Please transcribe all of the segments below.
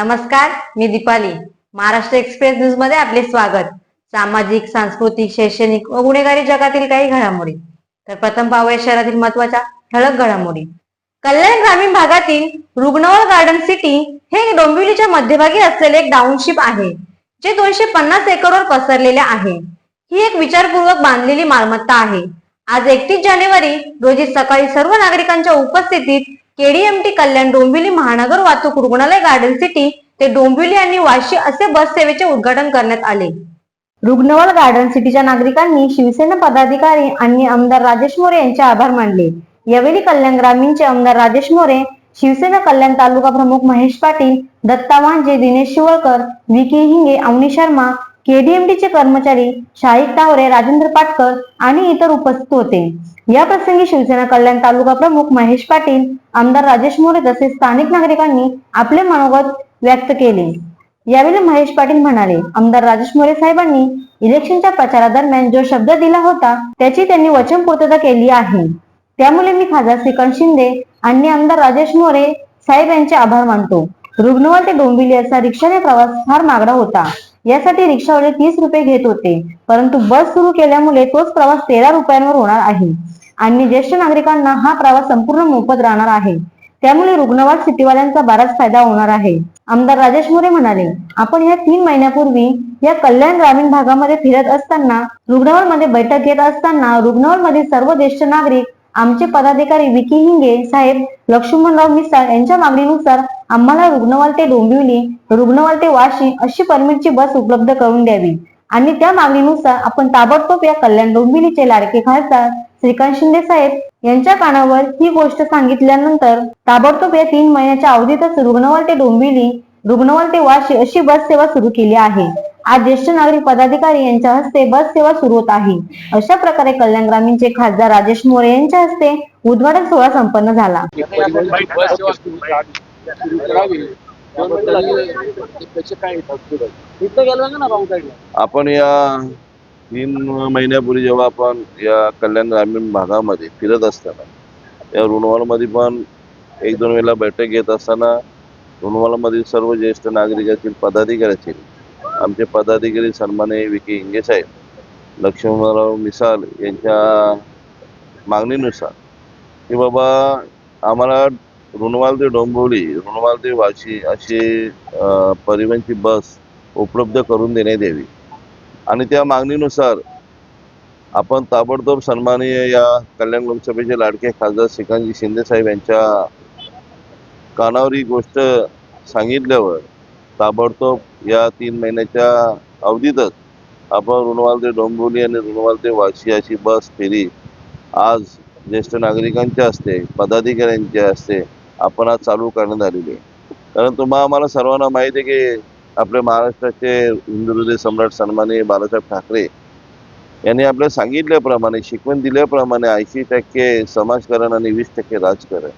नमस्कार मी दीपाली. महाराष्ट्र एक्सप्रेस न्यूजमध्ये आपले स्वागत. सामाजिक सांस्कृतिक शैक्षणिक व गुन्हेगारी जगातील काही घडामोडी. तर प्रथम पाहूया शहरातील महत्त्वाच्या ठळक घडामोडी. कल्याण ग्रामीण भागातील रुग्णवळ गार्डन सिटी हे डोंबिवलीच्या मध्यभागी असलेले एक डाऊनशिप आहे जे दोनशे पन्नास एकरवर पसरलेले आहे. ही एक विचारपूर्वक बांधलेली मालमत्ता आहे. आज एकतीस जानेवारी रोजी सकाळी सर्व नागरिकांच्या उपस्थितीत केडीएमटी कल्याण डोंबिवली महानगर वाहतूक रुग्णालय गार्डन सिटी ते डोंबिवली आणि वाशी असे बस सेवेचे उद्घाटन करण्यात आले. रुग्णवाल गार्डन सिटीच्या नागरिकांनी शिवसेना पदाधिकारी आणि आमदार राजेश मोरे यांचे आभार मानले. यावेळी कल्याण ग्रामीणचे आमदार राजेश मोरे शिवसेना कल्याण तालुका प्रमुख महेश पाटील दत्ता वांजे दिनेश शिवळकर विकी हिंगे अवनी शर्मा केडीएमडीचे कर्मचारी शाहिद तावरे राजेंद्र पाटकर आणि इतर उपस्थित होते. या प्रसंगी शिवसेना कल्याण तालुका प्रमुख महेश पाटील आमदार राजेश मोरे तसेच स्थानिक नागरिकांनी आपले मनोगत व्यक्त केले. यावेळी महेश पाटील म्हणाले आमदार राजेश मोरे साहेबांनी इलेक्शनच्या प्रचारादरम्यान जो शब्द दिला होता त्याची त्यांनी वचन पूर्तता केली आहे. त्यामुळे मी खासदार श्रीकांत शिंदे आणि आमदार राजेश मोरे साहेब यांचे आभार मानतो. रुग्णवाल ते डोंबिवली असा रिक्षाने प्रवास फार मागडा होता. यासाठी रिक्षावाले तीस रुपये घेत होते. परंतु बस सुरू केल्यामुळे तोच प्रवास तेरा रुपयांवर होणार आहे. आणि ज्येष्ठ नागरिकांना हा प्रवास संपूर्ण मोफत राहणार आहे. त्यामुळे रुग्णवाद सिटीवाल्यांचा बराच फायदा होणार आहे. आमदार राजेश मोरे म्हणाले आपण या तीन महिन्यापूर्वी या कल्याण ग्रामीण भागामध्ये फिरत असताना रुग्णवाल मध्ये बैठक घेत असताना रुग्णवलमधील सर्व ज्येष्ठ नागरिक आमचे पदाधिकारी विकी हिंगे साहेब लक्ष्मणराव मिसाळ यांच्या मागणीनुसार आम्हाला रुग्णवाल ते डोंबिवली रुग्णवाल ते वाशी अशी परमिटची बस उपलब्ध करून द्यावी. आणि त्या मागणीनुसार आपण ताबडतोब या कल्याण डोंबिवलीचे लाडके खासदार श्रीकांत शिंदे साहेब यांच्या कानावर ही गोष्ट सांगितल्यानंतर ताबडतोब या तीन महिन्याच्या अवधीतच रुग्णवाल ते डोंबिवली रुग्णवाल ते वाशी अशी बस सेवा सुरू केली आहे. आज ज्येष्ठ नागरिक पदाधिकारी यांच्या हस्ते बस सेवा सुरू होत आहे. अशा प्रकारे कल्याण ग्रामीणचे खासदार राजेश मोरे यांच्या हस्ते उद्घाटन सोहळा संपन्न झाला. आपण या तीन महिन्यापूर्वी जेव्हा आपण या कल्याण ग्रामीण भागामध्ये फिरत असताना या रुणवालमध्ये पण एक दोन वेळेला बैठक घेत असताना रुणवालमधील सर्व ज्येष्ठ नागरिक असतील पदाधिकारी असतील आमचे पदाधिकारी सन्माने विकी इंगे साहेब लक्ष्मणराव मिसाल यांच्या मागणीनुसार की बाबा आम्हाला रुणवाल ते डोंबिवली रुणवाल ते वाशी अशी परिवहनची बस उपलब्ध करून देण्यात यावी. आणि त्या मागणीनुसार आपण ताबडतोब सन्माननीय या कल्याण लोकसभेचे लाडके खासदार श्रीकांतजी शिंदे साहेब यांच्या कानावर ही गोष्ट सांगितल्यावर ताबडतोब या तीन महिन्याच्या अवधीतच आपण रुणवाल ते डोंबिवली आणि रुणवाल ते वाशी अशी बस फेरी आज ज्येष्ठ नागरिकांच्या असते पदाधिकाऱ्यांच्या असते आपण आज चालू करण्यात आलेली आहे. कारण तुम्हा आम्हाला सर्वांना माहिती आहे की आपले महाराष्ट्राचे हिंदू सम्राट सन्माननीय बाळासाहेब ठाकरे यांनी आपल्या सांगितल्याप्रमाणे शिकवण दिल्याप्रमाणे ऐंशी टक्के समाजकारण आणि वीस टक्के राजकारण.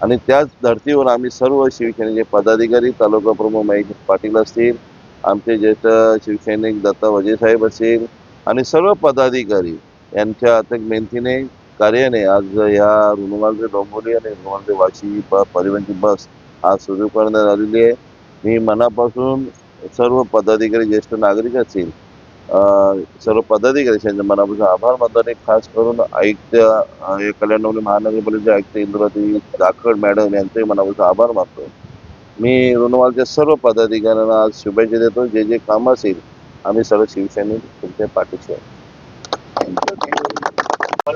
आणि त्याच धर्तीवर आम्ही सर्व शिवसेनेचे पदाधिकारी तालुका प्रमुख महेश पाटील असतील आमचे ज्येष्ठ शिवसैनिक दत्ता वजे साहेब असतील आणि सर्व पदाधिकारी यांच्या अथक मेहनतीने कार्याने आज या रुणवाल डोंबोली आणि रुणवाल वाशी प परिवहनची बस आज सुरू करण्यात आलेली आहे. मी मनापासून सर्व पदाधिकारी ज्येष्ठ नागरिक असतील सर्व पदाधिकारी त्यांच्या मनापासून आभार मानतो आणि खास करून आयुक्त हे कल्याण डोंबिवली महानगरपालिकेचे आयुक्त इंद्रावती जाखड मॅडम यांचे मनापासून आभार मानतो. मी रुणवालच्या सर्व पदाधिकाऱ्यांना आज शुभेच्छा देतो. जे जे काम असेल आम्ही सर्व शिवसैनिक तुमच्या पाठीशी आहे.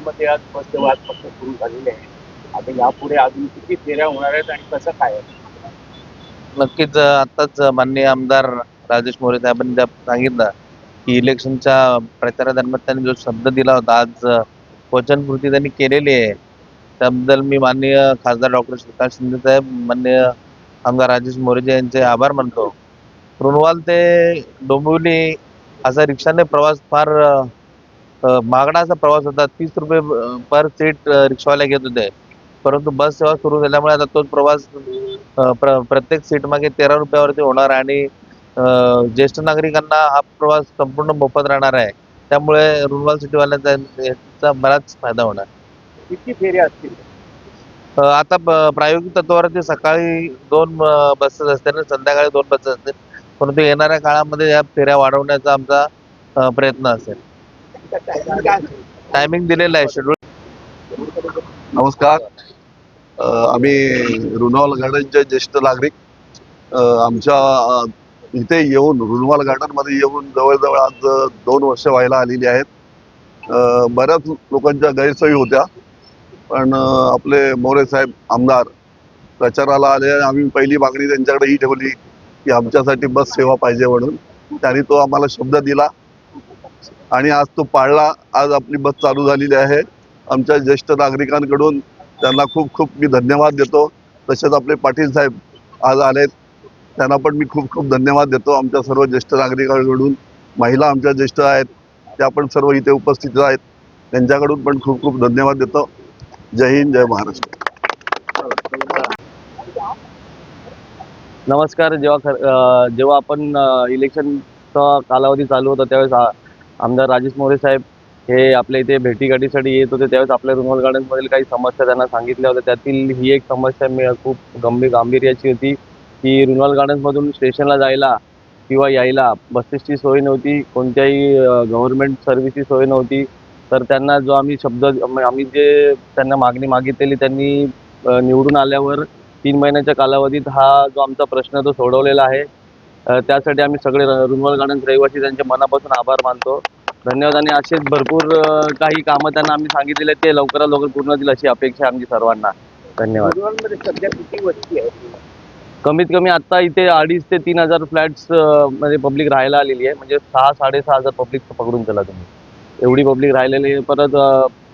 मध्ये आज बस सेवा आजपासून सुरू झालेली आहे आता यापुढे अजून किती फेऱ्या होणार आहेत आणि कसं काय? नक्कीच आताच माननीय आमदार राजेश मोरे साहेबांनी सांगितलं की इलेक्शनच्या प्रचारादरम्यान त्यांनी जो शब्द दिला होता आज वचनपूर्ती त्यांनी केलेली आहे. त्याबद्दल मी माननीय खासदार डॉक्टर श्रीकांत शिंदे साहेब माननीय आमदार राजेश मोरेजे यांचे आभार मानतो. रुणवाल ते डोंबिवली असा रिक्षाने प्रवास फार महागडा असा प्रवास होता. तीस रुपये पर सीट रिक्षावाले घेत होते. परंतु बस सेवा सुरू झाल्यामुळे आता तोच प्रवास प्र प्रत्येक सीट मागे तेरा रुपयावरती होणार आणि ज्येष्ठ नागरिकांना हा प्रवास संपूर्ण मोफत राहणार आहे. त्यामुळे रुणवाल सिटीवाल्यांचा याचा बराच फायदा होणार. किती फेऱ्या असतील? आता प्रायोगिक तत्वावरती सकाळी दोन बसेस असतील संध्याकाळी दोन बसेस असतील. परंतु येणाऱ्या काळामध्ये या फेऱ्या वाढवण्याचा आमचा प्रयत्न असेल. टायमिंग दिलेला आहे शेड्यूल नमस्कार. आम्ही रुनवाल गार्डनचे ज्येष्ठ नागरिक. आमच्या इथे येऊन रुनवाल गार्डनमध्ये येऊन जवळजवळ आज दोन वर्ष व्हायला आलेली आहेत. बऱ्याच लोकांच्या गैरसोयी होत्या. पण आपले मोरे साहेब आमदार प्रचाराला आले आणि आम्ही पहिली मागणी त्यांच्याकडे ही ठेवली की आमच्यासाठी बस सेवा पाहिजे म्हणून. त्यांनी तो आम्हाला शब्द दिला आणि आज तो पाळला. आज आपली बस चालू झालेली आहे. आमच्या ज्येष्ठ नागरिकांकडून त्यांना खूप खूप मी धन्यवाद देतो. तसेच आपले पाटील साहेब आज आलेत. त्यांना पण मी खूप खूप धन्यवाद देतो. आमच्या सर्व ज्येष्ठ नागरिकांकडून महिला आमच्या ज्येष्ठ आहेत त्या पण सर्व इथे उपस्थित आहेत. त्यांच्याकडून पण खूप खूप धन्यवाद देतो. जय हिंद जय महाराष्ट्र. नमस्कार. जेव्हा खर जेव्हा आपण इलेक्शनचा कालावधी चालू होता त्यावेळेस आमदार राजेश मोरे साहेब हे आपल्या इथे भेटीगाठीसाठी येत होते. त्यावेळेस आपल्या रुमल गार्डनमधील काही समस्या त्यांना सांगितल्या होत्या. त्यातील ही एक समस्या मी खूप गंभीर गांभीर्याची होती. की रुनवाल गार्डन्समधून स्टेशनला जायला किंवा यायला बसेसची सोय नव्हती कोणत्याही गव्हर्नमेंट सर्व्हिसची सोय नव्हती. तर त्यांना जो आम्ही शब्द आम्ही जे त्यांना मागणी मागितलेली त्यांनी निवडून आल्यावर तीन महिन्याच्या कालावधीत हा जो आमचा प्रश्न तो सोडवलेला आहे. त्यासाठी आम्ही सगळे र- रुनवल गार्डन रहिवासी त्यांचे मनापासून आभार मानतो. धन्यवाद आणि असेच भरपूर काही कामं त्यांना आम्ही सांगितलेले ते लवकरात लवकर पूर्ण होतील अशी अपेक्षा आमची सर्वांना. धन्यवाद. सध्या किती वस्ती आहे कमीत कमी आता इथे अडीच ते तीन हजार फ्लॅट्समध्ये पब्लिक राहायला आलेली आहे. म्हणजे सहा साडेसहा हजार पब्लिक पकडून चला तुम्ही. एवढी पब्लिक राहिलेली आहे. परत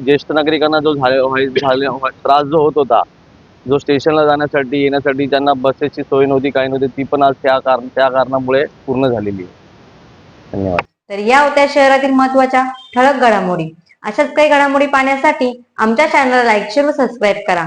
ज्येष्ठ नागरिकांना जो झाले झाले त्रास जो होत होता जो स्टेशनला जाण्यासाठी येण्यासाठी ज्यांना बसेसची सोय नव्हती काही नव्हती ती पण आज त्या कारण त्या कारणामुळे पूर्ण झालेली आहे. धन्यवाद. तर या होत्या शहरातील महत्त्वाच्या ठळक घडामोडी. अशाच काही घडामोडी पाहण्यासाठी आमच्या चॅनलला लाईक शेअर व सबस्क्राईब करा.